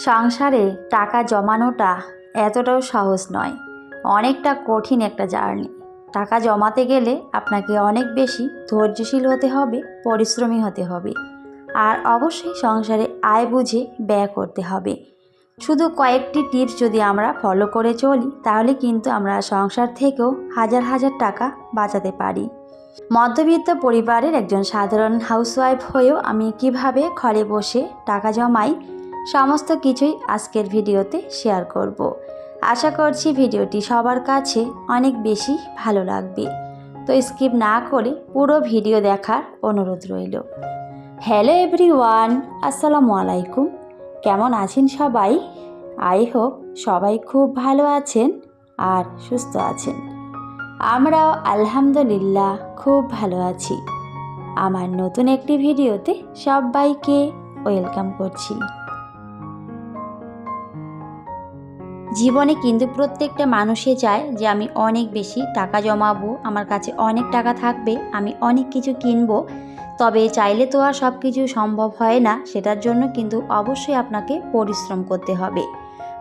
সংসারে টাকা জমানোটা এতটাও সহজ নয়। অনেকটা কঠিন একটা জার্নি। টাকা জমাতে গেলে আপনাকে অনেক বেশি ধৈর্যশীল হতে হবে, পরিশ্রমী হতে হবে। আর অবশ্যই সংসারে আয় বুঝে ব্যয় করতে হবে। শুধু কয়েকটি টিপস যদি আমরা ফলো করে চলি, তাহলে কিন্তু আমরা সংসার থেকেও হাজার হাজার টাকা বাঁচাতে পারি। মধ্যবিত্ত পরিবারের একজন সাধারণ হাউসওয়াইফ হয়েও আমি কীভাবে ঘরে বসে টাকা জমাই সমস্ত কিছুই আজকের ভিডিওতে শেয়ার করব। আশা করছি ভিডিওটি সবার কাছে অনেক বেশি ভালো লাগবে। তো স্কিপ না করে পুরো ভিডিও দেখার অনুরোধ রইল। হ্যালো এভরি ওয়ান আসসালামু আলাইকুম। কেমন আছেন সবাই? আই হোপ সবাই খুব ভালো আছেন আর সুস্থ আছেন। আমরাও আলহামদুলিল্লাহ খুব ভালো আছি। আমার নতুন একটি ভিডিওতে সবাইকে ওয়েলকাম করছি। জীবনে কিন্তু প্রত্যেকটা মানুষে চায় যে আমি অনেক বেশি টাকা জমাবো, আমার কাছে অনেক টাকা থাকবে, আমি অনেক কিছু কিনবো। তবে চাইলে তো আর সব কিছু সম্ভব হয় না, সেটার জন্য কিন্তু অবশ্যই আপনাকে পরিশ্রম করতে হবে।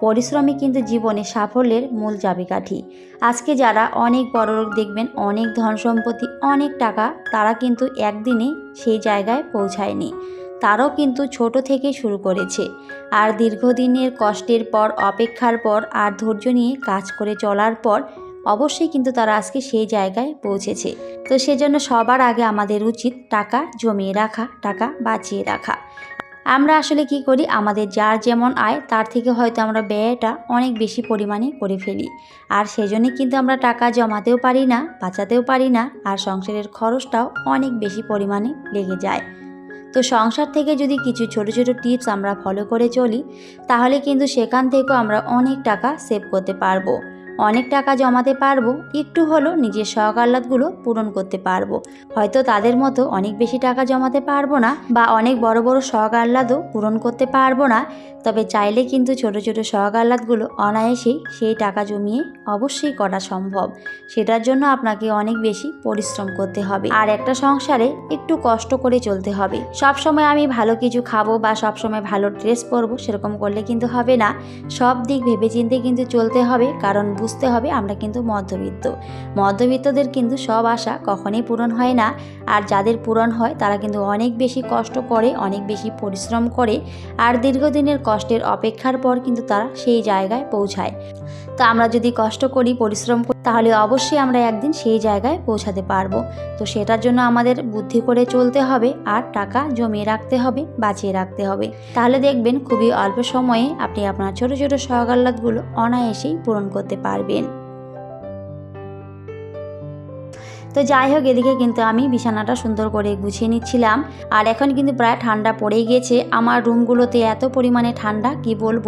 পরিশ্রমই কিন্তু জীবনে সাফল্যের মূল চাবিকাঠি। আজকে যারা অনেক বড় লোক দেখবেন, অনেক ধন সম্পত্তি, অনেক টাকা, তারা কিন্তু একদিনে সেই জায়গায় পৌঁছায়নি। তারাও কিন্তু ছোট থেকে শুরু করেছে। আর দীর্ঘদিনের কষ্টের পর, অপেক্ষার পর আর ধৈর্য নিয়ে কাজ করে চলার পর অবশ্যই কিন্তু তারা আজকে সেই জায়গায় পৌঁছেছে। তো সেজন্য সবার আগে আমাদের উচিত টাকা জমিয়ে রাখা, টাকা বাঁচিয়ে রাখা। আমরা আসলে কি করি? আমাদের যার যেমন আয়, তার থেকে হয়তো আমরা ব্যয়টা অনেক বেশি পরিমাণে করে ফেলি। আর সেজন্য কিন্তু আমরা টাকা জমাতেও পারি না, বাঁচাতেও পারি না, আর সংসারের খরচটাও অনেক বেশি পরিমাণে লেগে যায়। তো সংসার থেকে যদি কিছু ছোট ছোট টিপস আমরা ফলো করে চলি, তাহলে কিন্তু সেখান থেকেও আমরা অনেক টাকা সেভ করতে পারব। অনেক টাকা জমাতে পারব, একটু হলেও নিজের শখ আহ্লাদগুলো পূরণ করতে পারব। হয়তো তাদের মতো অনেক বেশি টাকা জমাতে পারব না বা অনেক বড় বড় শখ আহ্লাদও পূরণ করতে পারব না, তবে চাইলে কিন্তু ছোট ছোট শখ আহ্লাদগুলো অনায়াসেই সেই টাকা জমিয়ে অবশ্যই করা সম্ভব। সেটার জন্য আপনাকে অনেক বেশি পরিশ্রম করতে হবে। আর একটা সংসারে একটু কষ্ট করে চলতে হবে। সব সময় আমি ভালো কিছু খাব বা সব সময় ভালো ড্রেস পরবো সেরকম করলে কিন্তু হবে না। সব দিক ভেবেচিন্তে কিন্তু চলতে হবে, কারণ বুঝতে হবে আমরা কিন্তু মধ্যবিত্ত। মধ্যবিত্তদের কিন্তু সব আশা কখনোই পূরণ হয় না। আর যাদের পূরণ হয়, তারা কিন্তু অনেক বেশি কষ্ট করে, অনেক বেশি পরিশ্রম করে, আর দীর্ঘদিনের কষ্টের অপেক্ষার পর কিন্তু তারা সেই জায়গায় পৌঁছায়। তো আমরা যদি কষ্ট করি, পরিশ্রম করি, তাহলে অবশ্যই আমরা একদিন সেই জায়গায় পৌঁছাতে পারব। তো সেটার জন্য আমাদের বুদ্ধি করে চলতে হবে আর টাকা জমিয়ে রাখতে হবে, বাঁচিয়ে রাখতে হবে। তাহলে দেখবেন খুবই অল্প সময়ে আপনি আপনার ছোট ছোট সহকাল্লাদগুলো অনায়াসেই পূরণ করতে পারবেন। তো যাই হোক, এদিকে কিন্তু আমি বিছানাটা সুন্দর করে গুছিয়ে নিচ্ছিলাম। আর এখন কিন্তু প্রায় ঠান্ডা পড়েই গেছে। আমার রুমগুলোতে এত পরিমাণে ঠান্ডা, কি বলব?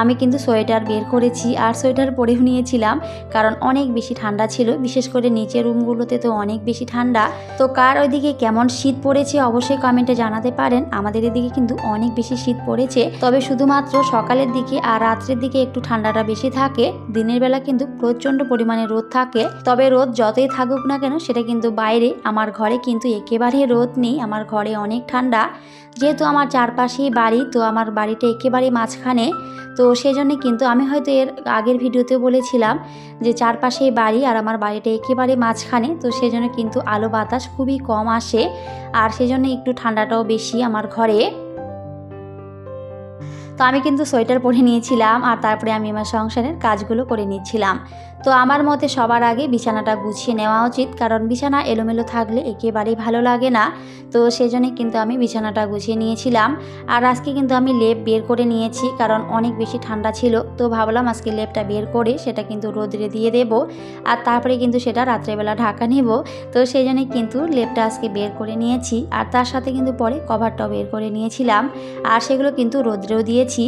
আমি কিন্তু সোয়েটার বের করেছি আর সোয়েটার পরেও নিয়েছিলাম কারণ অনেক বেশি ঠান্ডা ছিল। বিশেষ করে নিচের রুমগুলোতে তো অনেক বেশি ঠান্ডা। তো কার ওইদিকে কেমন শীত পড়েছে অবশ্যই কমেন্টে জানাতে পারেন। আমাদের এদিকে কিন্তু অনেক বেশি শীত পড়েছে। তবে শুধুমাত্র সকালের দিকে আর রাত্রের দিকে একটু ঠান্ডাটা বেশি থাকে। দিনের বেলা কিন্তু প্রচণ্ড পরিমাণে রোদ থাকে। তবে রোদ যতই থাকুক না কেন সেটা কিন্তু বাইরে। আমার ঘরে কিন্তু একেবারে রোদ নেই, আমার ঘরে অনেক ঠান্ডা। যেহেতু আমার চারপাশেই বাড়ি, তো আমার বাড়িটা একেবারে মাঝখানে। তো সেজন্য কিন্তু আমি হয়তো এর আগের ভিডিওতে বলেছিলাম যে চারপাশেই বাড়ি আর আমার বাড়িটা একেবারে মাঝখানে। তো সেজন্য কিন্তু আলো বাতাস খুবই কম আসে আর সেজন্য একটু ঠান্ডাটাও বেশি আমার ঘরে। তো আমি কিন্তু সোয়েটার পরে নিয়েছিলাম আর তারপরে আমি আমার সংসারের কাজগুলো করে নিচ্ছিলাম। তো আমার মতে সবার আগে বিছানাটা গুছিয়ে নেওয়া উচিত, কারণ বিছানা এলোমেলো থাকলে একেবারেই ভালো লাগে না। তো সেজন্যে কিন্তু আমি বিছানাটা গুছিয়ে নিয়েছিলাম। আর আজকে কিন্তু আমি লেপ বের করে নিয়েছি, কারণ অনেক বেশি ঠান্ডা ছিল। তো ভাবলাম আজকে লেপটা বের করে সেটা কিন্তু রোদরে দিয়ে দেব। আর তারপরে কিন্তু সেটা রাত্রেবেলা ঢাকা নেব। তো সেই জন্যে কিন্তু লেপটা আজকে বের করে নিয়েছি। আর তার সাথে কিন্তু পরে কভারটাও বের করে নিয়েছিলাম। আর সেগুলো কিন্তু রোদ্রেও দিয়েছি।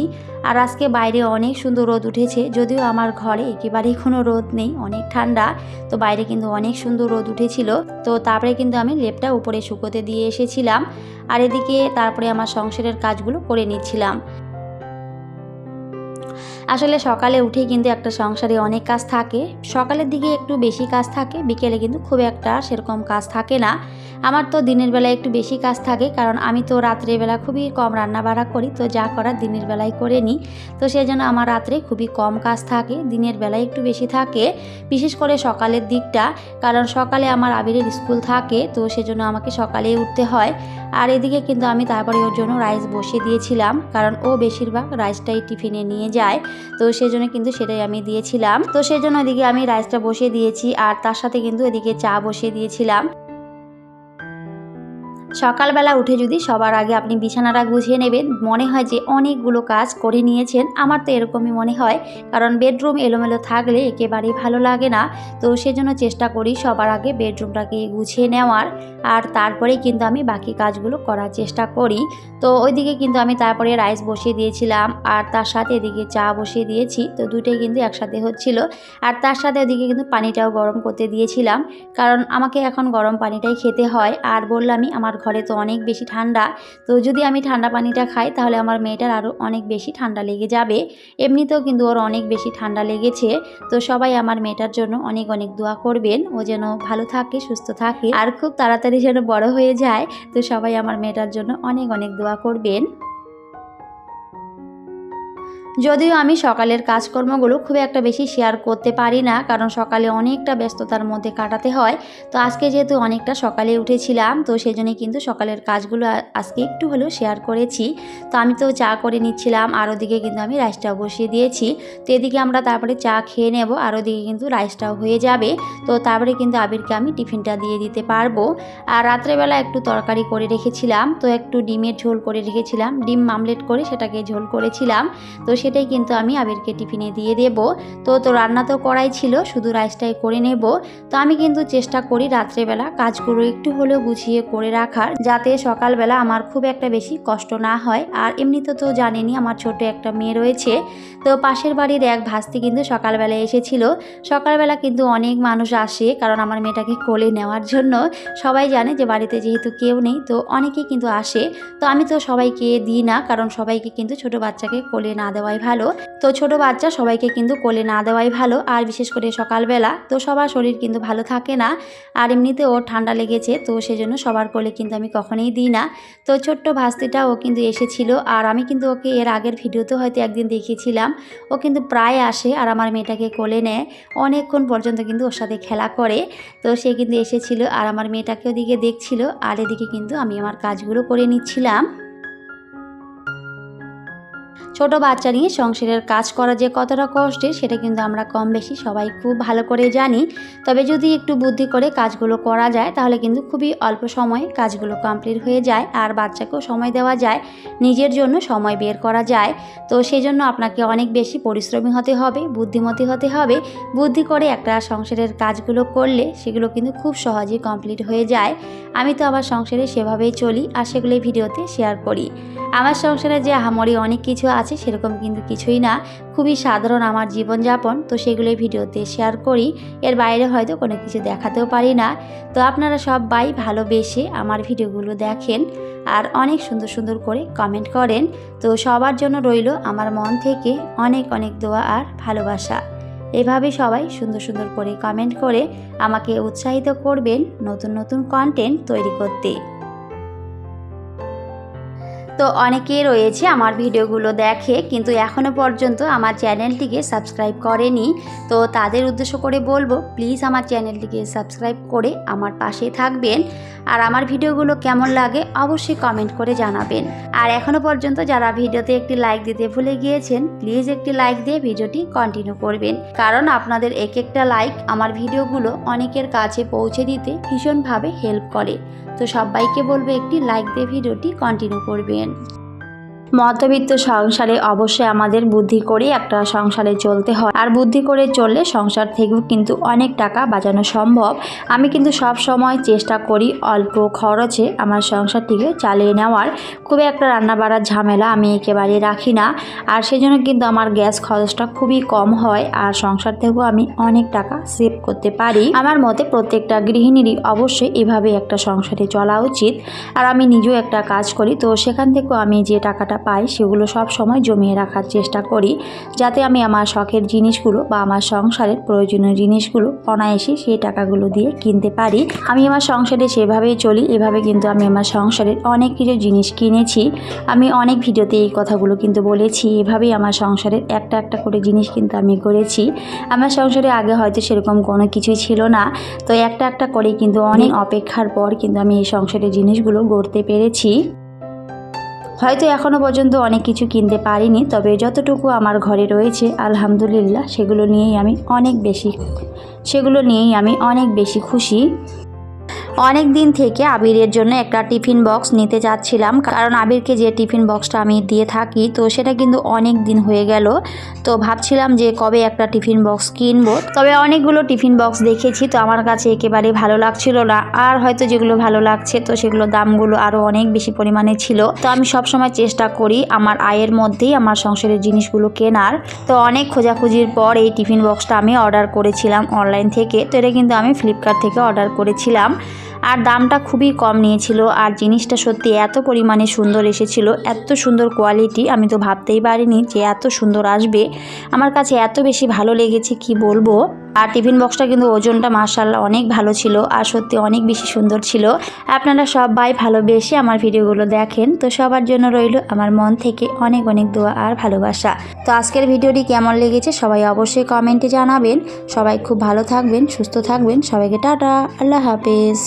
আর আজকে বাইরে অনেক সুন্দর রোদ উঠেছে, যদিও আমার ঘরে একেবারেই কোনো রোদ নেই, অনেক ঠান্ডা। তো বাইরে কিন্তু অনেক সুন্দর রোদ উঠেছিল। তো তারপরে কিন্তু আমি লেপটা উপরে শুকোতে দিয়ে এসেছিলাম। আর এদিকে তারপরে আমার সংসারের কাজগুলো করে নিচ্ছিলাম। আসলে সকালে উঠে কিন্তু একটা সংসারে অনেক কাজ থাকে। সকালের দিকে একটু বেশি কাজ থাকে, বিকেলে কিন্তু খুব একটা সেরকম কাজ থাকে না। আমার তো দিনের বেলায় একটু বেশি কাজ থাকে, কারণ আমি তো রাত্রেবেলা খুবই কম রান্না বাড়া করি, তো যা করার দিনের বেলায় করে নিই। তো সেই জন্য আমার রাত্রে খুবই কম কাজ থাকে, দিনের বেলায় একটু বেশি থাকে, বিশেষ করে সকালের দিকটা, কারণ সকালে আমার আবিরের স্কুল থাকে, তো সেজন্য আমাকে সকালে উঠতে হয়। আর এদিকে কিন্তু আমি তারপরে ওর জন্য রাইস বসিয়ে দিয়েছিলাম, কারণ ও বেশিরভাগ রাইসটাই টিফিনে নিয়ে যায়, তো সেজন্য কিন্তু সেটাই আমি দিয়েছিলাম। তো সেজন্য এদিকে আমি রাইসটা বসিয়ে দিয়েছি, আর তার সাথে কিন্তু এদিকে চা বসিয়ে দিয়েছিলাম। সকালবেলা উঠে যদি সবার আগে আপনি বিছানাটা গুছিয়ে নেবেন, মনে হয় যে অনেকগুলো কাজ করে নিয়েছেন। আমার তো এরকমই মনে হয়, কারণ বেডরুম এলোমেলো থাকলে একেবারেই ভালো লাগে না। তো সেজন্য চেষ্টা করি সবার আগে বেডরুমটাকে গুছিয়ে নেওয়ার, আর তারপরেই কিন্তু আমি বাকি কাজগুলো করার চেষ্টা করি। তো ওইদিকে কিন্তু আমি তারপরে রাইস বসিয়ে দিয়েছিলাম, আর তার সাথে এদিকে চা বসিয়ে দিয়েছি। তো দুটোই কিন্তু একসাথে হচ্ছিল। আর তার সাথে ওদিকে কিন্তু পানিটাও গরম করতে দিয়েছিলাম, কারণ আমাকে এখন গরম পানিটাই খেতে হয়। আর বললামই আমার ঘরে তো অনেক বেশি ঠান্ডা। তো যদি আমি ঠান্ডা পানিটা খাই, তাহলে আমার মেয়েটার আরও অনেক বেশি ঠান্ডা লেগে যাবে। এমনিতেও কিন্তু ওর অনেক বেশি ঠান্ডা লেগেছে। তো সবাই আমার মেয়েটার জন্য অনেক অনেক দোয়া করবেন। ও যেন ভালো থাকে, সুস্থ থাকে। আর খুব তাড়াতাড়ি যেন বড় হয়ে যায়, তো সবাই আমার মেয়েটার জন্য অনেক অনেক দোয়া করবেন। যদিও আমি সকালের কাজকর্মগুলো খুব একটা বেশি শেয়ার করতে পারি না, কারণ সকালে অনেকটা ব্যস্ততার মধ্যে কাটাতে হয়। তো আজকে যেহেতু অনেকটা সকালে উঠেছিলাম, তো সেই জন্যই কিন্তু সকালের কাজগুলো আজকে একটু হলেও শেয়ার করেছি। তো আমি তো চা করে নিচ্ছিলাম, আর ওদিকে কিন্তু আমি রাইসটাও বসিয়ে দিয়েছি। তো এদিকে আমরা তারপরে চা খেয়ে নেব, আর ওদিকে কিন্তু রাইসটাও হয়ে যাবে। তো তারপরে কিন্তু আবিরকে আমি টিফিনটা দিয়ে দিতে পারব। আর রাত্রেবেলা একটু তরকারি করে রেখেছিলাম, তো একটু ডিমের ঝোল করে রেখেছিলাম। ডিম মামলেট করে সেটাকে ঝোল করেছিলাম। তো সেটাই কিন্তু আমি আবিরকে টিফিনে দিয়ে দেব। তো তো রান্না তো করাই ছিল, শুধু রাইসটাই করে নেব। তো আমি কিন্তু চেষ্টা করি রাত্রেবেলা কাজগুলো একটু হলেও গুছিয়ে করে রাখার, যাতে সকালবেলা আমার খুব একটা বেশি কষ্ট না হয়। আর এমনিতে তো জানেনই আমার ছোট একটা মেয়ে রয়েছে। তো পাশের বাড়ির এক ভাস্তি কিন্তু সকালবেলা এসেছিল। সকালবেলা কিন্তু অনেক মানুষ আসে, কারণ আমার মেয়েটাকে কোলে নেওয়ার জন্য। সবাই জানে যে বাড়িতে যেহেতু কেউ নেই, তো অনেকেই কিন্তু আসে। তো আমি তো সবাইকে দিই না, কারণ সবাইকে কিন্তু ছোট বাচ্চাকে কোলে না দেওয়াই ভালো। তো ছোট বাচ্চা সবাইকে কিন্তু কোলে না দেওয়াই ভালো। আর বিশেষ করে সকালবেলা, তো সবার শরীর কিন্তু ভালো থাকে না। আর এমনিতে ওর ঠান্ডা লেগেছে, তো সেজন্য সবার কোলে কিন্তু আমি কখনোই দিই না। তো ছোট্ট ভাস্তিটা ও কিন্তু এসেছিল। আর আমি কিন্তু ওকে এর আগের ভিডিওতে হয়তো একদিন দেখিয়েছিলাম। ও কিন্তু প্রায় আসে আর আমার মেয়েটাকে কোলে নেয়। অনেকক্ষণ পর্যন্ত কিন্তু ওর সাথে খেলা করে। তো সে কিন্তু এসেছিল আর আমার মেয়েটাকে ওদিকে দেখছিল। আর এদিকে কিন্তু আমি আমার কাজগুলো করে নিচ্ছিলাম। ছোট বাচ্চা নিয়ে সংসারের কাজ করা যে কতটা কষ্টের, সেটা কিন্তু আমরা কম বেশি সবাই খুব ভালো করে জানি। তবে যদি একটু বুদ্ধি করে কাজগুলো করা যায়, তাহলে কিন্তু খুবই অল্প সময়ে কাজগুলো কমপ্লিট হয়ে যায় আর বাচ্চাকেও সময় দেওয়া যায়, নিজের জন্য সময় বের করা যায়। তো সেই জন্য আপনাকে অনেক বেশি পরিশ্রমী হতে হবে, বুদ্ধিমতী হতে হবে। বুদ্ধি করে একটা সংসারের কাজগুলো করলে সেগুলো কিন্তু খুব সহজেই কমপ্লিট হয়ে যায়। আমি তো আমার সংসারে সেভাবেই চলি আর সেগুলোই ভিডিওতে শেয়ার করি। আমার সংসারে যে আহামরি অনেক কিছু আছে সেরকম কিন্তু কিছুই না। খুবই সাধারণ আমার জীবনযাপন, তো সেগুলোই ভিডিওতে শেয়ার করি। এর বাইরে হয়তো কোনো কিছু দেখাতেও পারি না। তো আপনারা সবাই ভালোবেসে আমার ভিডিওগুলো দেখেন আর অনেক সুন্দর সুন্দর করে কমেন্ট করেন। তো সবার জন্য রইল আমার মন থেকে অনেক অনেক দোয়া আর ভালোবাসা। এভাবে সবাই সুন্দর সুন্দর করে কমেন্ট করে আমাকে উৎসাহিত করবেন নতুন নতুন কন্টেন্ট তৈরি করতে। তো অনেকেই রয়েছে আমার ভিডিওগুলো দেখে, কিন্তু এখনও পর্যন্ত আমার চ্যানেলটিকে সাবস্ক্রাইব করেনি। তো তাদের উদ্দেশ্য করে বলব, প্লিজ আমার চ্যানেলটিকে সাবস্ক্রাইব করে আমার পাশে থাকবেন। আর আমার ভিডিওগুলো কেমন লাগে অবশ্যই কমেন্ট করে জানাবেন। আর এখনও পর্যন্ত যারা ভিডিওতে একটি লাইক দিতে ভুলে গিয়েছেন প্লিজ একটি লাইক দিয়ে ভিডিওটি কন্টিনিউ করবেন। কারণ আপনাদের এক একটা লাইক আমার ভিডিওগুলো অনেকের কাছে পৌঁছে দিতে ভীষণভাবে হেল্প করে। তো সবাইকে বলব একটি লাইক দিয়ে ভিডিওটি কন্টিনিউ করবেন। মধ্যবিত্ত সংসারে অবশ্যই আমাদের বুদ্ধি করে একটা সংসারে চলতে হয়। আর বুদ্ধি করে চললে সংসার থেকেও কিন্তু অনেক টাকা বাঁচানো সম্ভব। আমি কিন্তু সব সময় চেষ্টা করি অল্প খরচে আমার সংসারটিকে চালিয়ে নেওয়ার। খুব একটা রান্না বাড়ার ঝামেলা আমি একেবারে রাখি না। আর সেজন্য কিন্তু আমার গ্যাস খরচটা খুবই কম হয় আর সংসার থেকেও আমি অনেক টাকা সেভ করতে পারি। আমার মতে প্রত্যেকটা গৃহিণীরই অবশ্যই এভাবে একটা সংসারে চলা উচিত। আর আমি নিজেও একটা কাজ করি, তো সেখান থেকেও আমি যে টাকাটা পাই, সেগুলো সব সময় জমিয়ে রাখার চেষ্টা করি, যাতে আমি আমার শখের জিনিসগুলো বা আমার সংসারের প্রয়োজনীয় জিনিসগুলো অনায়াসে সেই টাকাগুলো দিয়ে কিনতে পারি। আমি আমার সংসারে সেভাবেই চলি, এভাবে কিন্তু আমি আমার সংসারের অনেক কিছু জিনিস কিনেছি। আমি অনেক ভিডিওতে এই কথাগুলো কিন্তু বলেছি, এভাবেই আমার সংসারের একটা একটা করে জিনিস কিন্তু আমি করেছি। আমার সংসারে আগে হয়তো সেরকম কোনো কিছুই ছিল না, তো একটা একটা করে কিন্তু অনেক অপেক্ষার পর কিন্তু আমি এই সংসারের জিনিসগুলো গড়তে পেরেছি। হয়তো এখনও পর্যন্ত অনেক কিছু কিনতে পারিনি, তবে যতটুকু আমার ঘরে রয়েছে, আলহামদুলিল্লাহ, সেগুলো নিয়েই আমি অনেক বেশি, সেগুলো নিয়েই আমি অনেক বেশি খুশি। অনেক দিন থেকে আবিরের জন্য একটা টিফিন বক্স নিতে চাচ্ছিলাম কারণ আবিরকে যে টিফিন বক্সটা আমি দিয়ে থাকি, তো সেটা কিন্তু অনেক দিন হয়ে গেল। তো ভাবছিলাম যে কবে একটা টিফিন বক্স কিনবো। তবে অনেকগুলো টিফিন বক্স দেখেছি, তো আমার কাছে একেবারে ভালো লাগছিল না। আর হয়তো যেগুলো ভালো লাগছে, তো সেগুলো দামগুলো আরও অনেক বেশি পরিমাণে ছিল। তো আমি সবসময় চেষ্টা করি আমার আয়ের মধ্যেই আমার সংসারের জিনিসগুলো কেনার। তো অনেক খোঁজাখুঁজির পর এই টিফিন বক্সটা আমি অর্ডার করেছিলাম অনলাইন থেকে। তো এটা কিন্তু আমি ফ্লিপকার্ট থেকে অর্ডার করেছিলাম। আর দামটা খুবই কম নিয়েছিল। আর জিনিসটা সত্যি এত পরিমাণে সুন্দর এসেছিল, এত সুন্দর কোয়ালিটি আমি তো ভাবতেই পারিনি যে এত সুন্দর আসবে। আমার কাছে এত বেশি ভালো লেগেছে কি বলব? আর টিফিন বক্সটা কিন্তু ওজনটা মার্শাল্লাহ অনেক ভালো ছিল আর সত্যি অনেক বেশি সুন্দর ছিল। আপনারা সবাই ভালোবেসে আমার ভিডিওগুলো দেখেন। তো সবার জন্য রইল আমার মন থেকে অনেক অনেক দোয়া আর ভালোবাসা। তো আজকের ভিডিওটি কেমন লেগেছে সবাই অবশ্যই কমেন্টে জানাবেন। সবাই খুব ভালো থাকবেন, সুস্থ থাকবেন। সবাইকে টাটা, আল্লাহ হাফেজ।